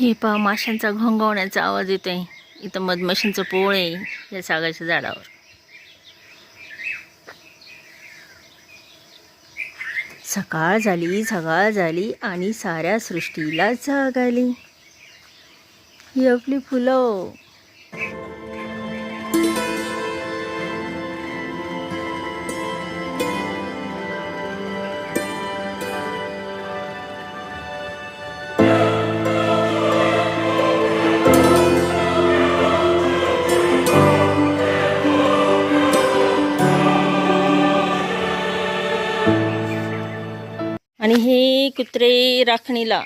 हे पहा माशांचा घोंगवण्याचा आवाज येतोय. इथं मधमाशांचं पोळ आहे या सागाच्या झाडावर. सकाळ झाली सकाळ झाली आणि साऱ्या सृष्टीला जाग आली. ही आपली फुलं हो. कुत्रे राखणीला.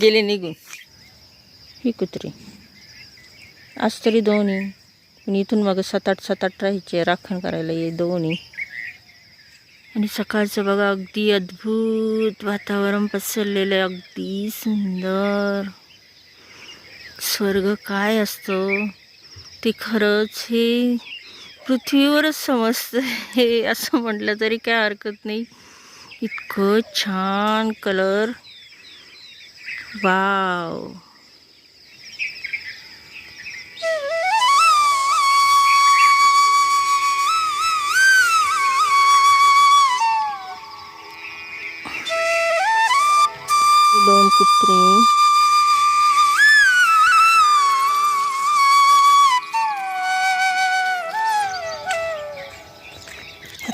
गेले निघून. ही कुत्रे. आज तरी दोन्ही. पण इथून मग सात आठ सात आठ राहायचे राखण करायला ये दोन्ही. आणि सकाळचं बघा अगदी अद्भुत वातावरण पसरलेलं आहे. अगदी सुंदर. स्वर्ग काय असतं? ते खरंच हे पृथ्वीवरच समजतं हे असं म्हटलं तरी काय हरकत नाही. इतकं छान कलर वाव दोन कुत्रे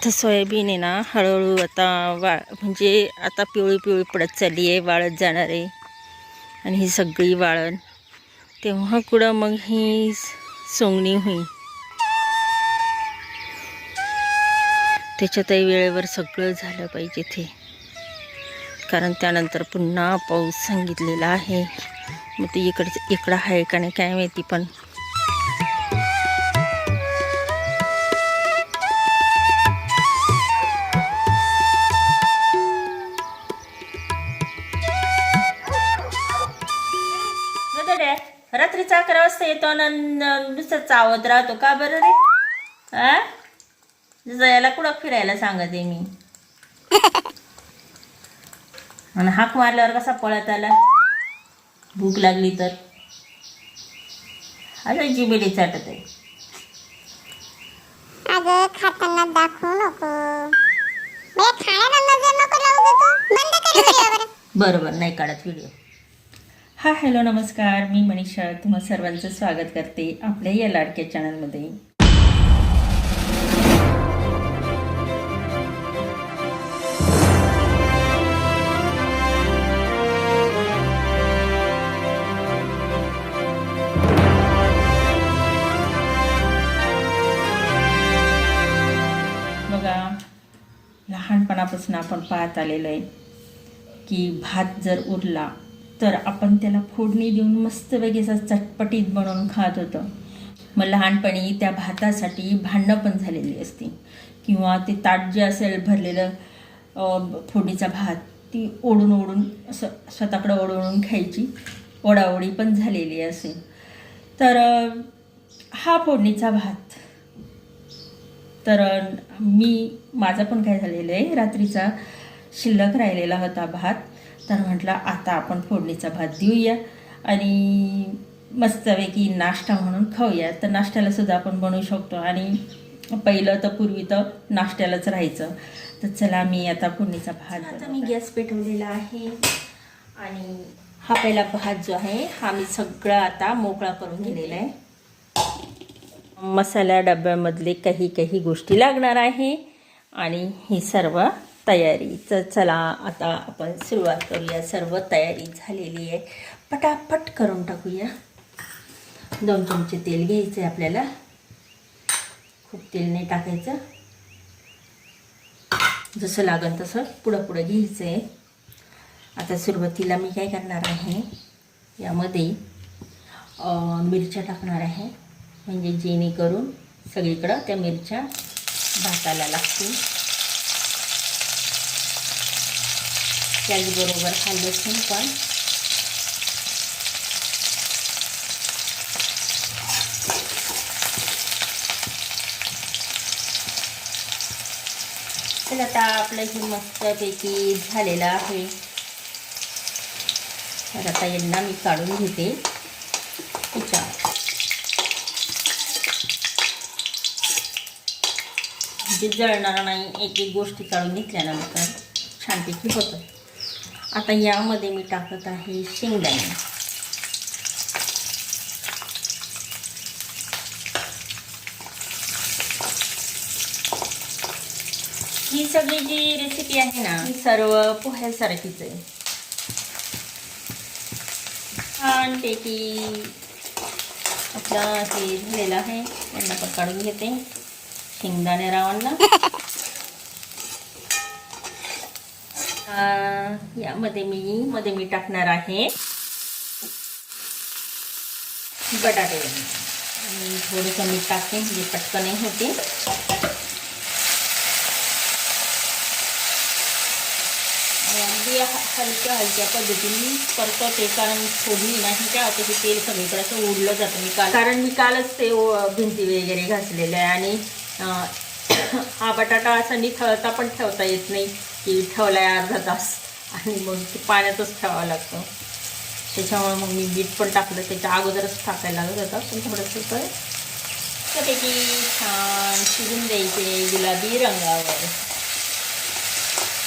आता सोयाबीन आहे ना हळूहळू आता वा म्हणजे आता पिवळी पिवळी पडत चालली आहे वाळत जाणार आहे. आणि ही सगळी वाळण. तेव्हा कुठं मग ही सोंगणी होईल? त्याच्यातही वेळेवर सगळं झालं पाहिजे ते. कारण त्यानंतर पुन्हा पाऊस सांगितलेला आहे. मग ते इकडचं इकडं आहे का नाही काय माहिती पण. येतो आणि नुसतं चावत राहतो. का बरं रे? हा जसं याला कुठं फिरायला सांगते मी? आणि हाक मारल्यावर कसा पळत आला? भूक लागली तर. असं जिबेली चाटत आहे अगं खाताना दाखवू नको. बरं बरोबर नाही काढत व्हिडिओ हा हॅलो नमस्कार. मी मनीषा. तुम्हा सर्वांचं स्वागत करते आपल्या या लाडक्या चॅनलमध्ये. बघा लहानपणापासून आपण पाहत आलेलं आहे की भात जर उरला तर आपण त्याला फोडणी देऊन मस्तपैकी असं चटपटीत बनवून खात होतं. मग लहानपणी त्या भातासाठी भांडणं पण झालेली असती. किंवा ते ताट जे असेल भरलेलं फोडणीचा भात ती ओढून ओढून असं स्वतःकडं ओढून ओढून खायची. ओढाओढी पण झालेली असे तर हा फोडणीचा भात. तर मी माझं पण काय झालेलं आहे रात्रीचा शिल्लक राहिलेला होता भात. तर म्हटलं आता आपण फोडणीचा भात देऊया आणि मस्तपैकी नाश्ता म्हणून खाऊया. तर नाश्त्याला सुद्धा आपण बनवू शकतो. आणि पहिलं तर पूर्वी तर नाश्त्यालाच राहायचं. तर चला मी आता फोडणीचा भात आता मी गॅस पेटवलेला आहे. आणि हा पहिला भात जो आहे हा मी सगळा आता मोकळा करून घेतलेला आहे. मसाला डब्यामधले काही काही गोष्टी लागणार आहे. आणि ही सर्व तयारी. तर चला आता आपण सुरुवात करूया. सर्व तयारी झालेली आहे. पटापट करून टाकूया. दोन चमचे तेल घ्यायचं आहे आपल्याला. खूप तेल नाही टाकायचं. जसं लागेल तसं पुढं पुढं घ्यायचं आहे आता सुरुवातीला मी काय करणार आहे यामध्ये मिरच्या टाकणार आहे. म्हणजे जेणेकरून सगळीकडं त्या मिरच्या भाताला लागतील. त्याचबरोबर हा लसूण पण. तर आता आपलं हे मस्तपैकी झालेलं आहे. तर आता यांना मी काढून घेते. त्याच्यावर म्हणजे जळणार नाही एक एक गोष्टी काढून घेतल्यानंतर छानपैकी होतं. आता यामध्ये मी टाकत आहे शेंगदाणे. ही सगळी जी रेसिपी आहे ना ही सर्व पोह्यासारखीच आहे. छानपैकी आपलं हे झालेलं आहे. यांना पण काढून घेते. शेंगदाणे रावांना. यामध्ये मी मध्ये मी टाकणार आहे बटाटे. मी थोडंसं मीठ टाकते जे पटकन होते. अगदी हलक्या हलक्या पद्धतीने परतवते कारण फोडणी नाही काय होतं की तेल सगळीकडे असं उडलं जातं. मी काल कारण मी कालच ते भिंती वगैरे घासलेलं आहे आणि हा बटाटा असा निथळता पण ठेवता येत नाही की ठेवला आहे अर्धा तास. आणि मग ते पाण्यातच ठेवावं लागतं. त्याच्यामुळे मग मी बीट पण टाकलं त्याच्या अगोदरच टाकायला लागत होता. पण थोडंसं तर त्यापैकी छान शिजून द्यायचे गुलाबी रंगावर.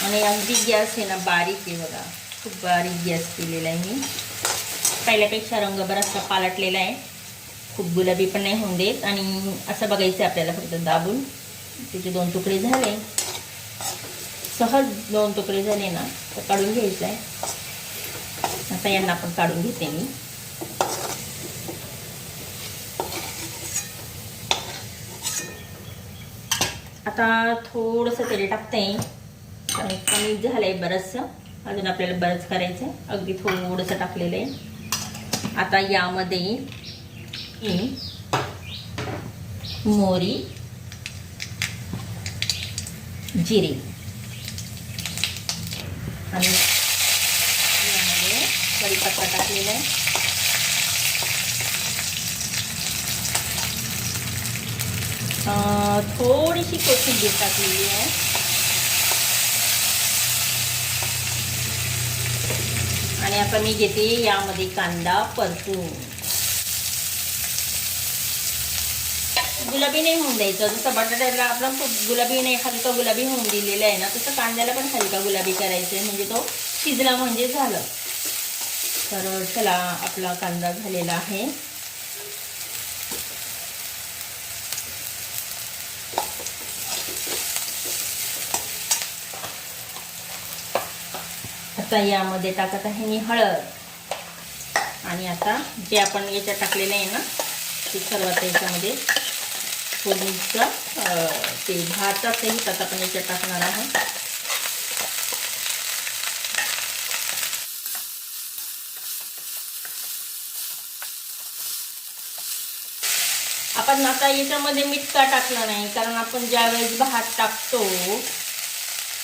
आणि अगदी गॅस आहे ना बारीक आहे बघा. खूप बारीक गॅस केलेला आहे मी. पहिल्यापेक्षा रंग बराचसा पालटलेला आहे. खूप गुलाबी पण नाही होऊन देत. आणि असं बघायचं आहे आपल्याला फक्त दाबून. त्याचे दोन तुकडे झाले. सहज दोन तुकडे झाले ना तर काढून घ्यायचं आहे आता यांना पण काढून घेते मी. आता थोडंसं तेल टाकते. कारण कमी झालं आहे बरंचसं. अजून आपल्याला बरंच करायचं आहे अगदी थोडंसं टाकलेलं आहे. आता यामध्ये मोरी जिरे आणि यामध्ये कढीपत्ता टाकलेला आहे. थोडीशी कोथिंबीर टाकलेली आहे. आणि आता मी घेते यामध्ये कांदा परतून. गुलाबी नाही होऊन द्यायचं. जसं बटाट्याला आपला खूप गुलाबी नाही हलका गुलाबी होऊन दिलेला आहे ना तसं कांद्याला पण हलका गुलाबी करायचं आहे म्हणजे तो शिजला म्हणजे झालं. तर चला आपला कांदा झालेला आहे. आता यामध्ये टाकत आहे मी हळद. आणि आता जे आपण याच्यात टाकलेलं आहे ना ते सर्वात याच्यामध्ये फोडणीचा ते ते भाताचंही आता आपण याच्यात टाकणार आहोत आपण आता याच्यामध्ये मीठ का टाकलं नाही? कारण आपण ज्यावेळेस भात टाकतो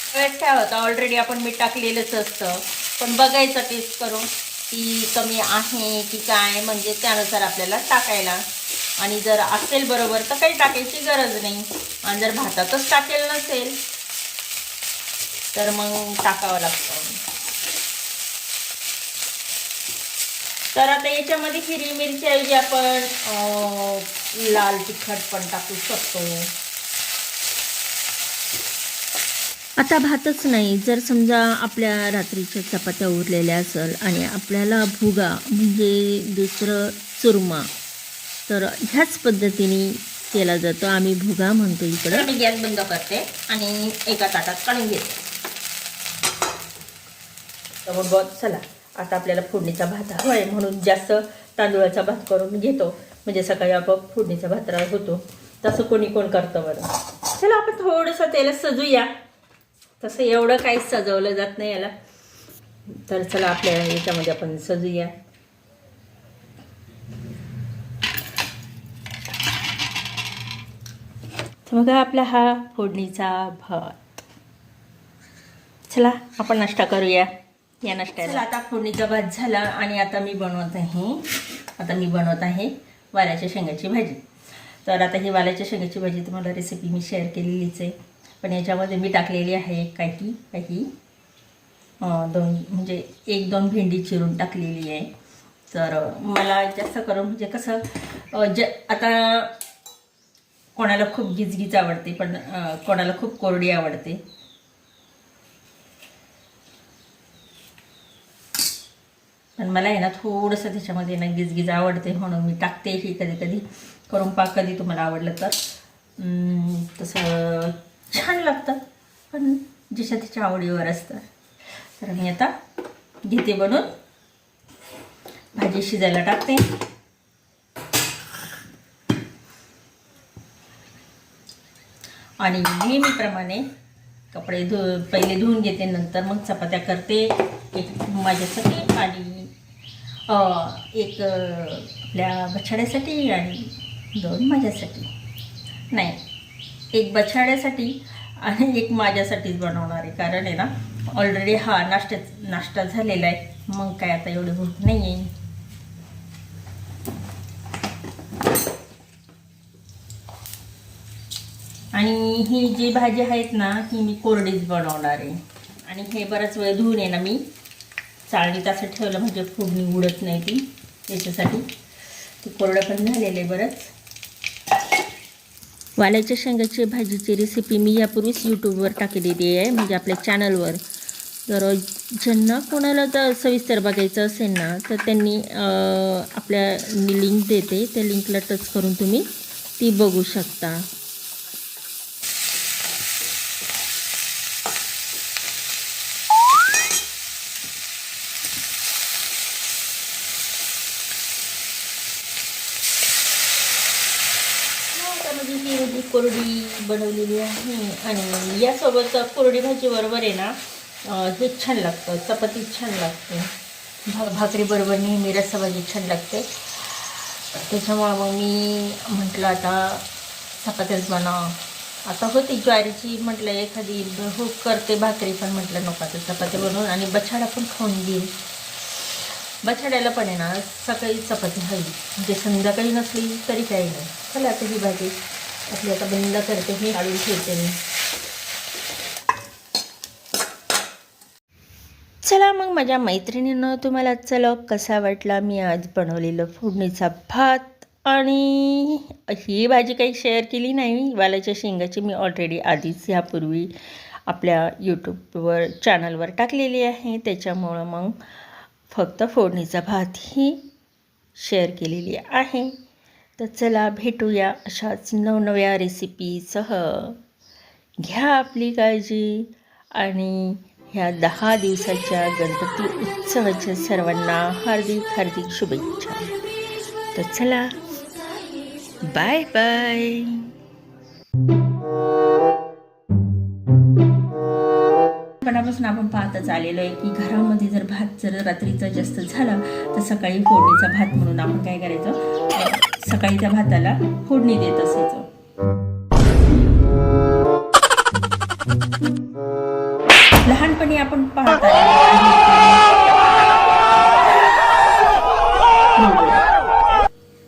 त्यावेळेस काय होतं ऑलरेडी आपण मीठ टाकलेलंच असतं. पण बघायचं टेस्ट करून की कमी आहे की काय म्हणजे त्यानुसार आपल्याला टाकायला आणि जर असेल बरोबर तर काही टाकायची गरज नाही. आणि जर भातातच टाकेल नसेल तर मग टाकावं लागतं. तर आता याच्यामध्ये हिरवी मिरची आपण लाल तिखट पण टाकू शकतो. आता भातच नाही. जर समजा आपल्या रात्रीच्या चपात्या उरलेल्या असेल आणि आपल्याला भुगा म्हणजे दुसरं चुरमा तर ह्याच पद्धतीने केला जातो. आम्ही भुगा म्हणतो इकडं. मी गॅस बंद करते आणि एका ताटात काढून घेते. तर मग बघ चला आता आपल्याला फोडणीचा भात हवा आहे म्हणून जास्त तांदूळाचा भात करून घेतो. म्हणजे सकाळी आपोआप फोडणीचा भात राळ होतो. तसं कोणी कोण करतं बरं? चला आपण थोडंसं त्याला सजूया. तसं एवढं काही सजवलं जात नाही याला. तर चला आपल्या याच्यामध्ये आपण सजूया. तर बघा आपला हा फोडणीचा भात. चला आपण नाश्ता करूया. या नाश्त्याला. आता फोडणीचा भात झाला आणि आता मी बनवत आहे आता मी बनवत आहे वाल्याच्या शेंगाची भाजी. तर आता ही वाल्याच्या शेंगाची भाजी तुम्हाला रेसिपी मी शेअर केलेलीच आहे. पण याच्यामध्ये मी टाकलेली आहे काही काही दोन म्हणजे एक दोन भेंडी चिरून टाकलेली आहे. तर मला जास्त करून म्हणजे कसं ज आता कोणाला खूप गिजगीज आवडते पण कोणाला खूप कोरडी आवडते. पण मला आहे ना थोडंसं त्याच्यामध्ये ना गिजगीज आवडते म्हणून मी टाकते ही कधी कधी. करून पाक कधी तुम्हाला आवडलं तर. तसं छान लागतं पण ज्याच्या त्याच्या आवडीवर असतं. तर मी आता घेते बनवून भाजी शिजायला टाकते. आणि नेहमीप्रमाणे कपडे धु पहिले धुवून घेते नंतर मग चपात्या करते. एक माझ्यासाठी आणि एक आपल्या बछड्यासाठी आणि दोन माझ्यासाठी. नाही एक बछाड्यासाठी आणि एक माझ्यासाठीच बनवणार आहे. कारण आहे ना ऑलरेडी हा नाश्त्या नाश्ता झालेला आहे. मग काय आता एवढं भूक नाही आहे आणि ही जी भाजी आहेत ना ही मी कोरडीच बनवणार आहे. आणि हे बराच वेळ धुवून आहे ना मी. चाळणीत असं ठेवलं म्हणजे फोडणी उडत नाही ती. त्याच्यासाठी. ते कोरडं पण झालेलं आहे बरंच. वाल्याच्या शेंगाची भाजीची रेसिपी मी यापूर्वीच यूट्यूबवर टाकलेली आहे म्हणजे आपल्या चॅनलवर तर ज्यांना कोणाला जर सविस्तर बघायचं असेल ना तर त्यांनी आपल्या मी लिंक देते. त्या लिंकला टच करून तुम्ही ती बघू शकता. त्यामध्ये ही जी कोरडी बनवलेली आहे आणि यासोबत कोरडी भाजीबरोबर आहे ना हे छान लागतं चपाती छान लागते. भा भाकरी बरोबर नेहमी रस्साभाजी छान लागते. त्याच्यामुळं मग मी म्हटलं आता चपात्याच बनव आता होती ज्वारीची म्हटलं एखादी हो करते भाकरी पण म्हटलं नको आता चपाती बनवून आणि बछाडा पण खाऊन घेईल बछाड्याला पण आहे ना सकाळी चपाती हवी. म्हणजे संध्याकाळी नसली तरी काही नाही. चला आता ही भाजी. आपली आता बंद करते मी काढून ठेवते मी. चला मग माझ्या मैत्रिणीनं तुम्हाला चला कसा वाटला? मी आज बनवलेलं फोडणीचा भात आणि ही भाजी काही शेअर केली नाही. वालाच्या शेंगाची मी ऑलरेडी आधीच यापूर्वी आपल्या यूट्यूबवर चॅनलवर टाकलेली आहे. त्याच्यामुळं मग फक्त फोडणीचा भात ही शेअर केलेली आहे. तर चला भेटूया अशाच नवनव्या रेसिपीसह घ्या आपली काळजी आणि ह्या दहा दिवसाच्या गणपती उत्सवाच्या सर्वांना हार्दिक हार्दिक शुभेच्छा. तर चला बाय बाय पणापासून आपण पाहतच आलेलो आहे की घरामध्ये जर भात जर रात्रीचा जास्त झाला तर सकाळी फोडणीचा भात म्हणून आपण काय करायचं? सकाळीच्या सकाळी त्या भाताला फोडणी देत असायचो. लहानपणी आपण पाहत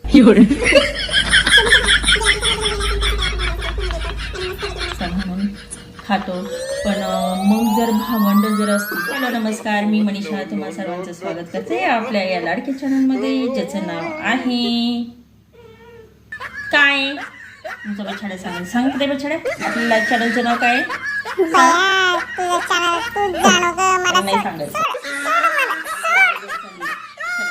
आलेलो खातो. पण मग जर भावंड जर असतील हॅलो नमस्कार मी मनीषा तुम्हा सर्वांचं स्वागत करते आपल्या या लाडक्या चॅनलमध्ये ज्याचं नाव आहे काय? तुमचं बछाड्या सांगा सांग ते बछाड्या आपल्या चॅनलचं नाव काय? नाही सांगायचं.